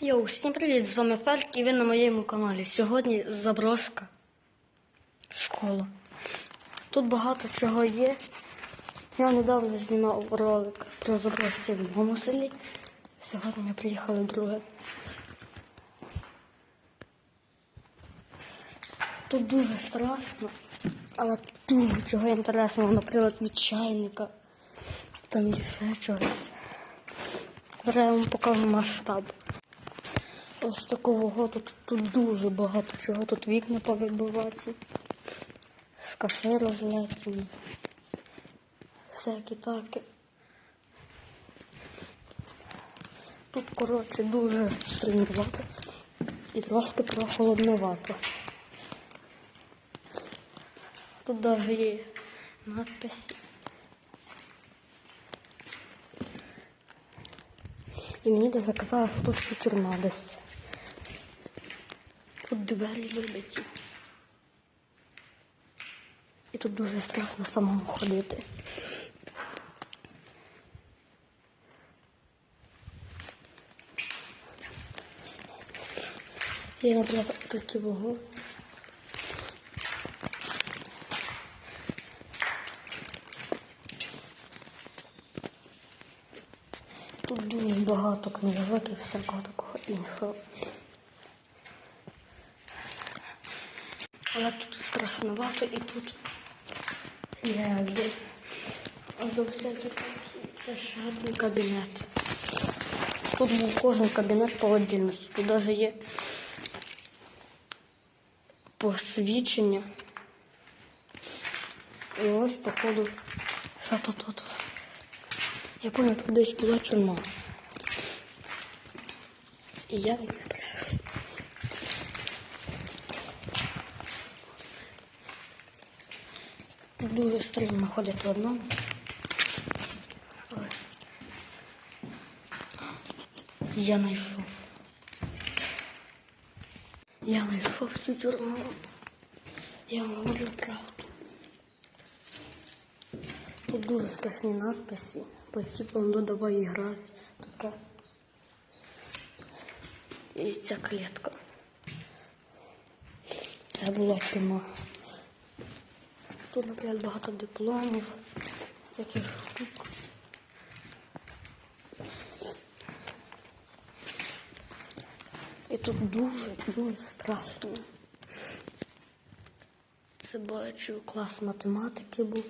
Йоу, всім привіт! З вами Ферк і ви на моєму каналі. Сьогодні заброшка. Школа. Тут багато чого є. Я недавно знімав ролик про заброшці в моєму селі. Сьогодні ми приїхали в друге. Тут дуже страшно, але дуже чого інтересного, наприклад, від чайника. Там і ще чогось. Зараз я вам покажу масштаб. Ось такого тут, тут дуже багато чого. Тут вікна повибиваються, шкафи розлетені, всякі такі. Тут, коротше, дуже стрімнувато і трошки прохолодновато. Тут навіть є надписи. І мені що тут тюрма десь. Тут двері вибиті. І тут дуже страшно самому ходити. Є, наприклад, такі вогонь. Тут дуже багато книжок і всякого такого іншого. Але тут страшновато і тут якби це ще один кабінет. Тут був кожен кабінет по отдільності. Тут навіть є посвідчення. І ось, походу, що тут тут. Я пам'ятаю, тут десь була тюрма. І я не брешу. Тут дуже стрімно ходить в одному. Але Я знайшов. Я знайшов цю тюрму. Я вам говорю правду. Тут дуже страшні надписи. По типу ну давай грати. Така. І ця клітка. Це була тюрма. Тут, наприклад, багато дипломів, таких штук. І тут дуже, дуже страшно. Це бачу клас математики був.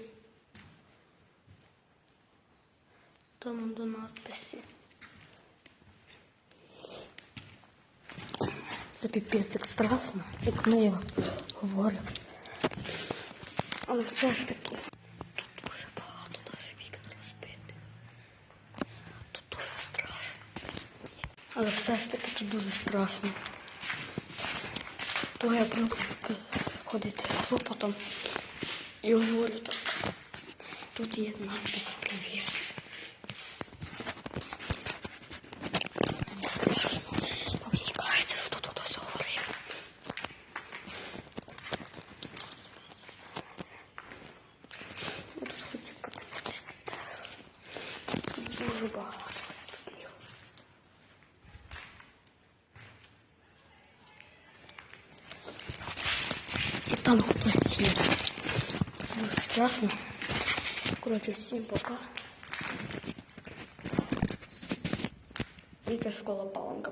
Там до надписі. Це піпець як страшно, як ми його говоримо. Але все ж таки, тут дуже багато навіть вікна розбити. Тут дуже страшно. Але все ж таки тут дуже страшно. То я привик ходити шепотом і говорю так. Тут є надпись «Привіт». дуже багато листків. І там хтось є. Це дуже страшно. Коротше, всім пока. І це школа паланка.